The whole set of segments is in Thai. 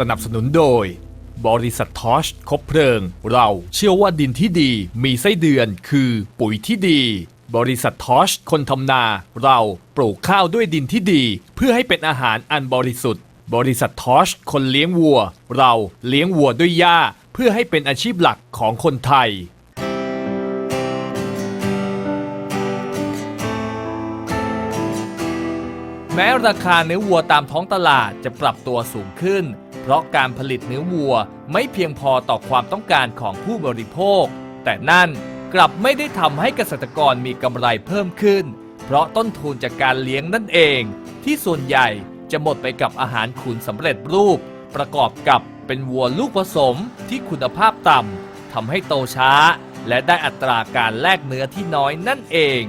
สนับสนุนโดย บริษัททอชคบเพลิง เราเชื่อว่าดินที่ดีมีไส้เดือนคือปุ๋ยที่ดี บริษัททอชคนทำนา เราปลูกข้าวด้วยดินที่ดี เพื่อให้เป็นอาหารอันบริสุทธิ์ บริษัททอชคนเลี้ยงวัว เราเลี้ยงวัวด้วยหญ้า เพื่อให้เป็นอาชีพหลักของคนไทย แม้ราคาเนื้อวัวตามท้องตลาดจะปรับตัวสูงขึ้น เพราะการผลิตเนื้อวัวไม่เพียงพอต่อความต้องการของผู้บริโภค แต่นั่นกลับไม่ได้ทำให้เกษตรกรมีกำไรเพิ่มขึ้น เพราะต้นทุนจากการเลี้ยงนั่นเอง ที่ส่วนใหญ่จะหมดไปกับอาหารขุนสำเร็จรูป ประกอบกับเป็นวัวลูกผสมที่คุณภาพต่ำทำให้โตช้า และได้อัตราการแลกเนื้อที่น้อยนั่นเอง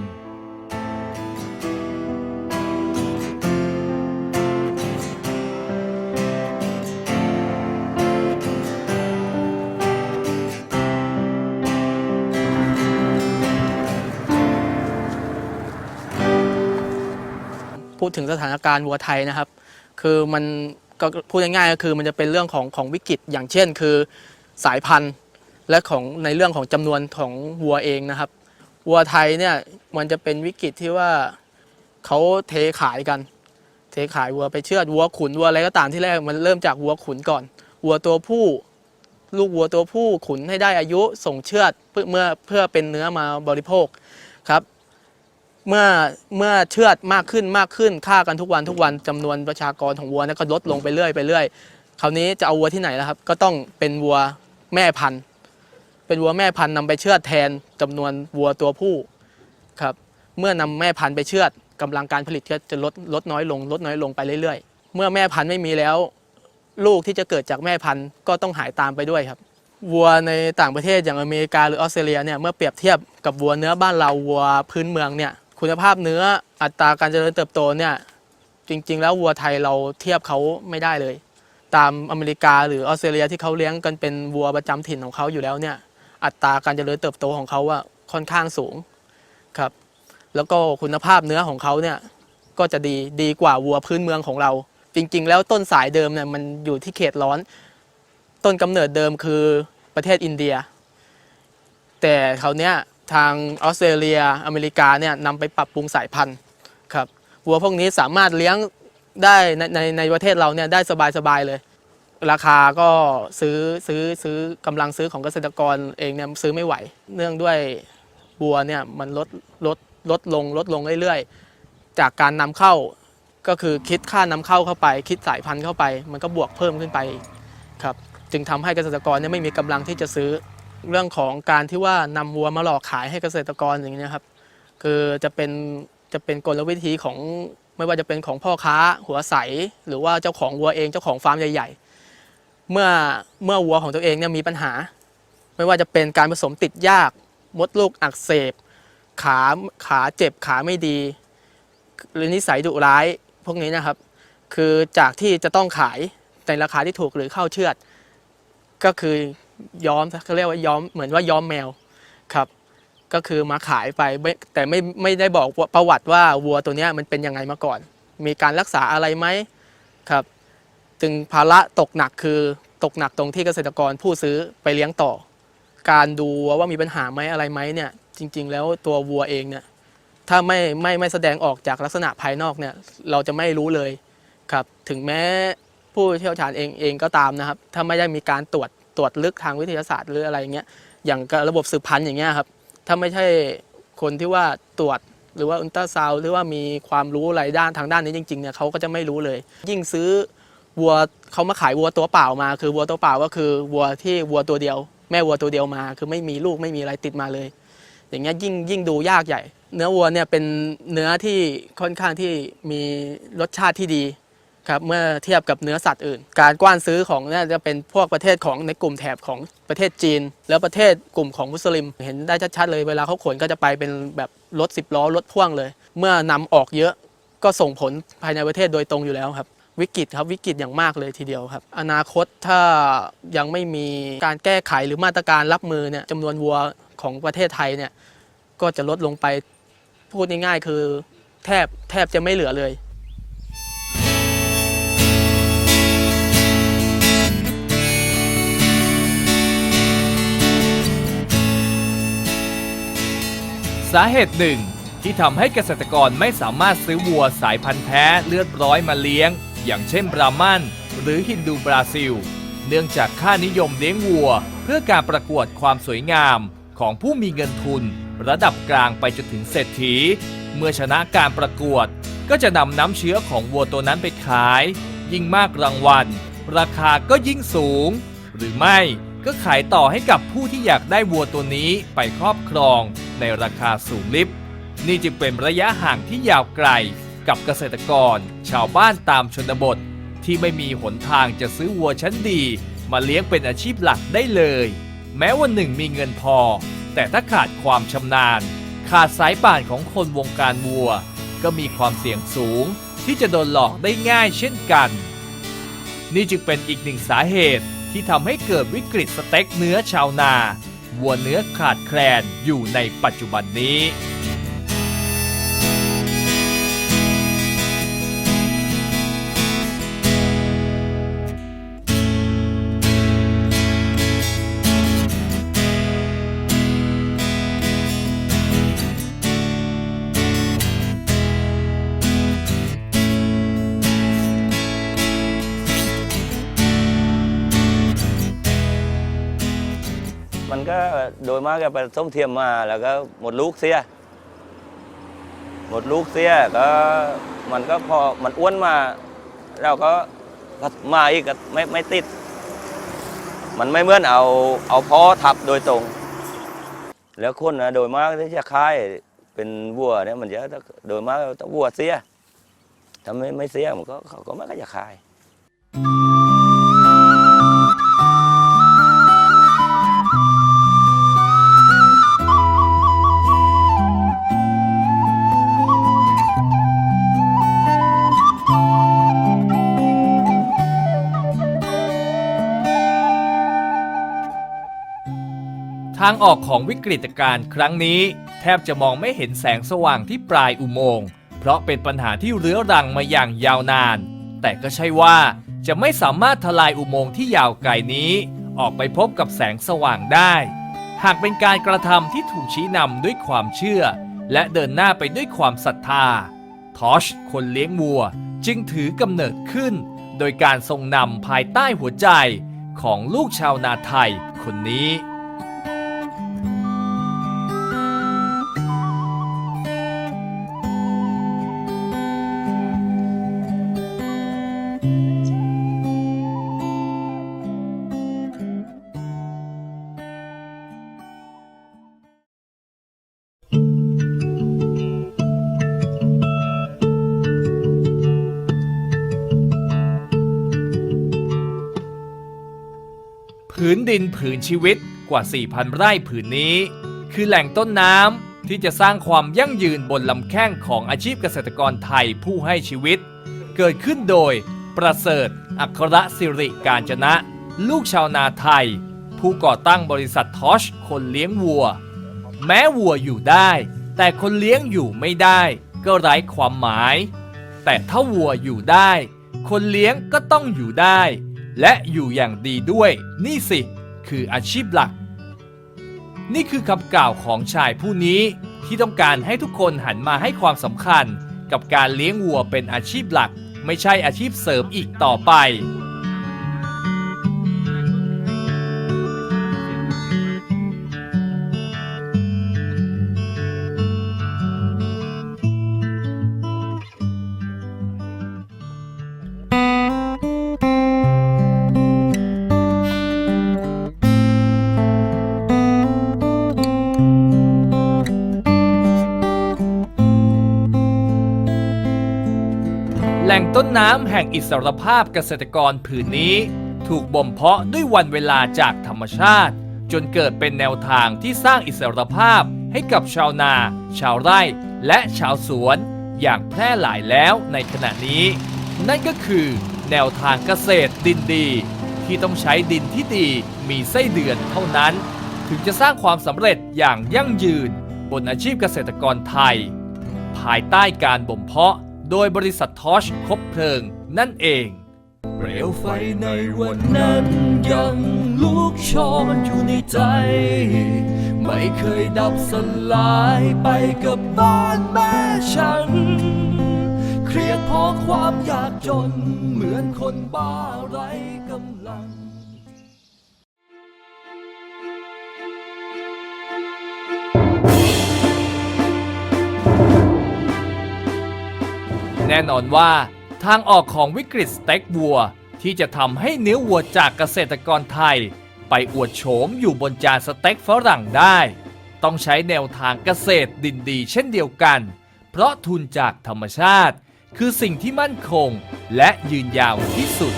พูดถึงสถานการณ์วัวไทยนะครับ คือมันก็พูดง่ายๆก็คือมันจะเป็นเรื่องของของวิกฤตอย่างเช่น คือสายพันธุ์และของในเรื่องของจำนวนของวัวเองนะครับวัวไทยเนี่ยมันจะเป็นวิกฤตที่ว่าเขาเทขายกัน เทขายวัวไปเชือดวัวขุนวัวอะไรก็ตามที่แรกมันเริ่มจากวัวขุนก่อนวัวตัวผู้ ลูกวัวตัวผู้ขุนให้ได้อายุส่งเชือดเพื่อเมื่อเพื่อเป็นเนื้อมาบริโภค เมื่อเมื่อเชือดมากขึ้นมากขึ้นฆ่ากันทุกวันทุกวันจำนวนประชากรของวัวเนยก็ลดลงไปเรื่อยไปเรื่อยคราวนี้จะเอาวัวที่ไหนแล่ะครับ ก็ต้องเป็นวัวแม่พันธุ์ เป็นวัวแม่พันธุ์นำไปเชือดแทนจำนวนวัวตัวผู้ครับเมื่อนำแม่พันธุ์ไปเชือดกำลังการผลิตก็จะลดลดน้อยลง ลดน้อยลงไปเรื่อยๆ เมื่อแม่พันธุ์ไม่มีแล้ว ลูกที่จะเกิดจากแม่พันธุ์ก็ต้องหายตามไปด้วยครับวัวในต่างประเทศอย่างอเมริกาหรือออสเตรเลียเนี่ยเมื่อเปรียบเทียบกับวัวเนื้อบ้านเราวัวพื้นเมืองเนี่ย คุณภาพเนื้ออัตราการเจริญเติบโตเนี่ยจริง ๆ แล้ววัวไทยเราเทียบเขาไม่ได้เลย ตามอเมริกาหรือออสเตรเลียที่เขาเลี้ยงกันเป็นวัวประจำถิ่นของเขาอยู่แล้วเนี่ยอัตราการเจริญเติบโตของเขาอะค่อนข้างสูงครับ แล้วก็คุณภาพเนื้อของเขาเนี่ยก็จะดีดีกว่าวัวพื้นเมืองของเรา จริง ๆ แล้วต้นสายเดิมเนี่ยมันอยู่ที่เขตร้อน ต้นกำเนิดเดิมคือประเทศอินเดีย แต่เขาเนี้ย ทางออสเตรเลียอเมริกาเนี่ยนำไปปรับปรุงสายพันธุ์ครับวัวพวกนี้สามารถเลี้ยงได้ในในในประเทศเราเนี่ยได้สบายๆเลย ราคาก็ซื้อซื้อซื้อกำลังซื้อของเกษตรกรเองเนี่ยซื้อไม่ไหว เนื่องด้วยวัวเนี่ยมันลดลดลดลงลดลงเรื่อยๆ จากการนำเข้าก็คือคิดค่านำเข้าเข้าไป คิดสายพันธุ์เข้าไป มันก็บวกเพิ่มขึ้นไปครับจึงทำให้เกษตรกรเนี่ยไม่มีกำลังที่จะซื้อ เรื่องของการที่ว่านำวัวมาหลอกขายให้เกษตรกรอย่างนี้ครับคือจะเป็นจะเป็นกลวิธีของไม่ว่าจะเป็นของพ่อค้าหัวใส หรือว่าเจ้าของวัวเองเจ้าของฟาร์มใหญ่ ๆ เมื่อเมื่อวัวของตัวเองเนี่ยมีปัญหา ไม่ว่าจะเป็นการผสมติดยาก มดลูกอักเสบ ขาขาเจ็บขาไม่ดี หรือนิสัยดุร้ายพวกนี้นะครับ คือจากที่จะต้องขายในราคาที่ถูกหรือเข้าเชือด ก็คือ ย้อมเขาเรียกว่าย้อมเหมือนว่าย้อมแมวครับ ก็คือมาขายไปไแต่ไม่ไม่ได้บอกประวัติว่าวัวตัวนี้มันเป็นยังไงมาก่อน มีการรักษาอะไรไหมครับจึงภาระตกหนักคือตกหนักตรงที่เกษตรกรผู้ซื้อไปเลี้ยงต่อ การดูว่ามีปัญหาไหมอะไรไหมเนี่ยจริง ๆ แล้วตัววัวเองเนี่ยถ้าไม่ไม่ไม่แสดงออกจากลักษณะภายนอกเนี่ยเราจะไม่รู้เลยครับ ถึงแม้ผู้เชี่ยวชาญเองเองก็ตามนะครับ ถ้าไม่ได้มีการตรวจ ตรวจลึกทางวิทยาศาสตร์หรืออะไรเงี้ยอย่างระบบสืบพันธุ์อย่างเงี้ยครับถ้าไม่ใช่คนที่ว่าตรวจหรือว่าอุลตราซาวหรือว่ามีความรู้อะไรด้านทางด้านนี้จริงๆเนี่ยเขาก็จะไม่รู้เลย ยิ่งซื้อวัวเขามาขายวัวตัวเปล่ามา คือวัวตัวเปล่าก็คือวัวที่วัวตัวเดียว แม่วัวตัวเดียวมา คือไม่มีลูกไม่มีอะไรติดมาเลย อย่างเงี้ยยิ่งยิ่งดูยากใหญ่ เนื้อวัวเนี่ยเป็นเนื้อที่ค่อนข้างที่มีรสชาติที่ดี ครับเมื่อเทียบกับเนื้อสัตว์อื่น การกว้านซื้อของเนี่ยจะเป็นพวกประเทศของในกลุ่มแถบของประเทศจีน แล้วประเทศกลุ่มของมุสลิม เห็นได้ชัดๆเลยเวลาเขาขนก็จะไปเป็นแบบรถสิบล้อรถพ่วงเลย เมื่อนำออกเยอะก็ส่งผลภายในประเทศโดยตรงอยู่แล้วครับวิกฤตครับวิกฤตอย่างมากเลยทีเดียวครับ อนาคตถ้ายังไม่มีการแก้ไขหรือมาตรการรับมือเนี่ยจำนวนวัวของประเทศไทยเนี่ยก็จะลดลงไปพูดง่ายๆคือแทบแทบจะไม่เหลือเลย สาเหตุหนึ่งที่ทำให้เกษตรกรไม่สามารถซื้อวัวสายพันธุ์แท้เลือดร้อยมาเลี้ยง อย่างเช่นบรามันหรือฮินดูบราซิล เนื่องจากค่านิยมเลี้ยงวัว เพื่อการประกวดความสวยงามของผู้มีเงินทุน ระดับกลางไปจนถึงเศรษฐี เมื่อชนะการประกวด ก็จะนำน้ำเชื้อของวัวตัวนั้นไปขาย ยิ่งมากรางวัล ราคาก็ยิ่งสูง หรือไม่ ก็ขายต่อให้กับผู้ที่อยากได้วัวตัวนี้ไปครอบครองในราคาสูงลิบ นี่จึงเป็นระยะห่างที่ยาวไกล กับเกษตรกร ชาวบ้านตามชนบท ที่ไม่มีหนทางจะซื้อวัวชั้นดี มาเลี้ยงเป็นอาชีพหลักได้เลย แม้วันหนึ่งมีเงินพอ แต่ถ้าขาดความชำนาญ ขาดสายป่านของคนวงการวัว ก็มีความเสี่ยงสูง ที่จะโดนหลอกได้ง่ายเช่นกัน นี่จึงเป็นอีกหนึ่งสาเหตุ ที่ทำให้เกิดวิกฤตสเต็กเนื้อชาวนา วัวเนื้อขาดแคลนอยู่ในปัจจุบันนี้ ก็โดยมากก็ไปส้มเทียมมา แล้วก็หมดลูกเสีย หมดลูกเสียก็มันก็พอมันอ้วนมา เราก็มาอีกก็ไม่ไม่ติด มันไม่เหมือนเอาเอาพอทับโดยตรง แล้วคนนะโดยมากที่จะคายเป็นวัวเนี่ยมันจะโดยมากต้องวัวเสียถ้าไม่ไม่เสียมันก็เขาก็ไม่ก็จะคายทางออกของวิกฤตการณ์ครั้งนี้ แทบจะมองไม่เห็นแสงสว่างที่ปลายอุโมงค์เพราะเป็นปัญหาที่เรื้อรังมาอย่างยาวนาน แต่ก็ใช่ว่าจะไม่สามารถทลายอุโมงค์ที่ยาวไกลนี้ ออกไปพบกับแสงสว่างได้ หากเป็นการกระทำที่ถูกชี้นำด้วยความเชื่อ และเดินหน้าไปด้วยความศรัทธา ทอชคนเลี้ยงวัว จึงถือกำเนิดขึ้น โดยการทรงนำภายใต้หัวใจของลูกชาวนาไทยคนนี้ ผืนดินผืนชีวิตกว่า 4,000 ไร่ผืนนี้ คือแหล่งต้นน้ำที่จะสร้างความยั่งยืนบนลำแข้งของอาชีพเกษตรกรไทยผู้ให้ชีวิต เกิดขึ้นโดยประเสริฐ อัครสิริการจนะ ลูกชาวนาไทย ผู้ก่อตั้งบริษัททอชคนเลี้ยงวัว แม้วัวอยู่ได้ แต่คนเลี้ยงอยู่ไม่ได้ ก็ไร้ความหมาย แต่ถ้าวัวอยู่ได้ คนเลี้ยงก็ต้องอยู่ได้ และอยู่อย่างดีด้วย นี่สิ คืออาชีพหลัก นี่คือคำกล่าวของชายผู้นี้ที่ต้องการให้ทุกคนหันมาให้ความสำคัญ กับการเลี้ยงวัวเป็นอาชีพหลัก ไม่ใช่อาชีพเสริมอีกต่อไป ต้นน้ำแห่งอิสรภาพเกษตรกรผืนนี้ ถูกบ่มเพาะด้วยวันเวลาจากธรรมชาติ จนเกิดเป็นแนวทางที่สร้างอิสรภาพให้กับชาวนา ชาวไร่ และชาวสวน อย่างแพร่หลายแล้วในขณะนี้ นั่นก็คือแนวทางเกษตรดินดี ที่ต้องใช้ดินที่ดีมีไส้เดือนเท่านั้น ถึงจะสร้างความสำเร็จอย่างยั่งยืน บนอาชีพเกษตรกรไทย ภายใต้การบ่มเพาะ โดยบริษัททอชคบเพลิงนั่นเอง เปลวไฟในวันนั้นยังลุกโชนอยู่ในใจ ไม่เคยดับสลายไปกับบ้านแม่ฉัน เครียดเพราะความยากจนเหมือนคนบ้าไร น่นอนว่า ทางออกของวิกฤตสเต็กวัว ที่จะทำให้เนื้อวัวจากเกษตรกรไทย ไปอวดโฉมอยู่บนจานสเต็กฝรั่งได้ ต้องใช้แนวทางเกษตรดินดีเช่นเดียวกัน เพราะทุนจากธรรมชาติ คือสิ่งที่มั่นคงและยืนยาวที่สุด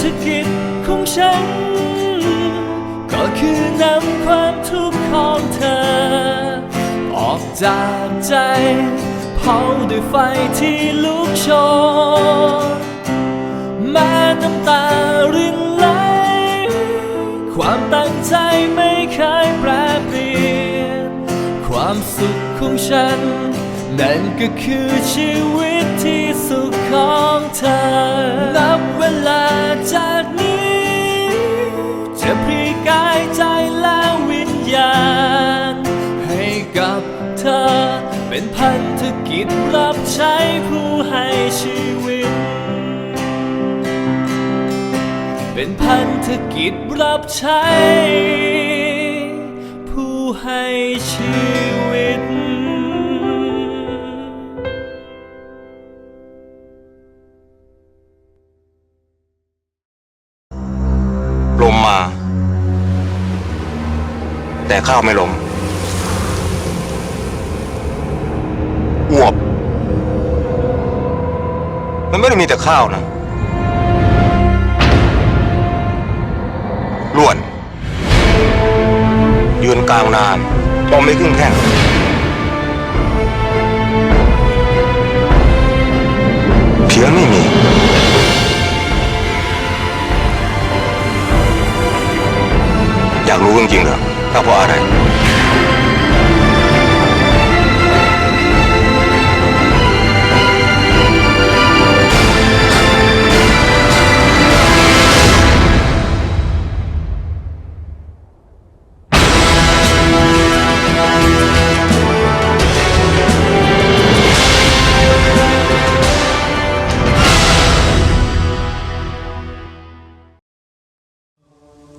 ธกิจของฉัน ก็คือนำความทุกข์ของเธอ ออกจากใจเผาด้วยไฟที่ลุกโชนแม้น้ำตารินไหลความตั้งใจไม่เคยแปรเปลี่ยน ความสุขของฉัน นั่นก็คือชีวิตที่สุขของเธอ เป็นพันธกิจรับใช้ผู้ให้ชีวิต เป็นพันธกิจรับใช้ ผู้ให้ชีวิตลมมา แต่ข้าวไม่ลม อวบ มันไม่ได้มีแต่ข้าวนะล้วน ยืนกลางนานมองไม่ขึ้นแข้งเพียงไม่มีอยากรู้จริงๆเหรอถ้าเพราะอะไร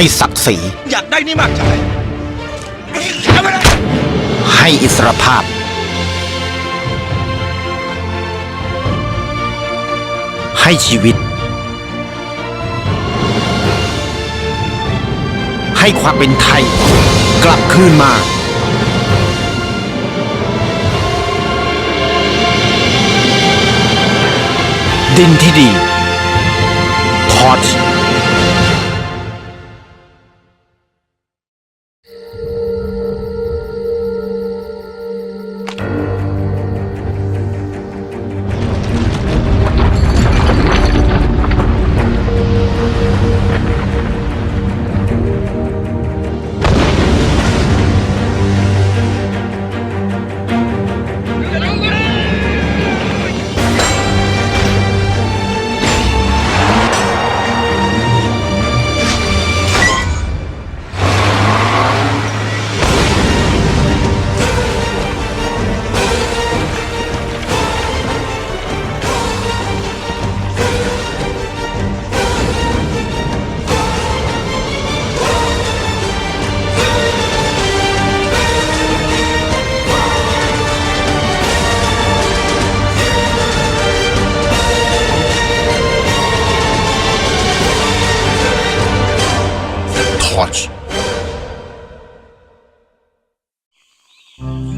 ให้ศักดิ์ศรีอยากได้นี่มากจังเลยให้อิสรภาพ ให้ชีวิต ให้ความเป็นไทย กลับคืนมา ดินที่ดีพอช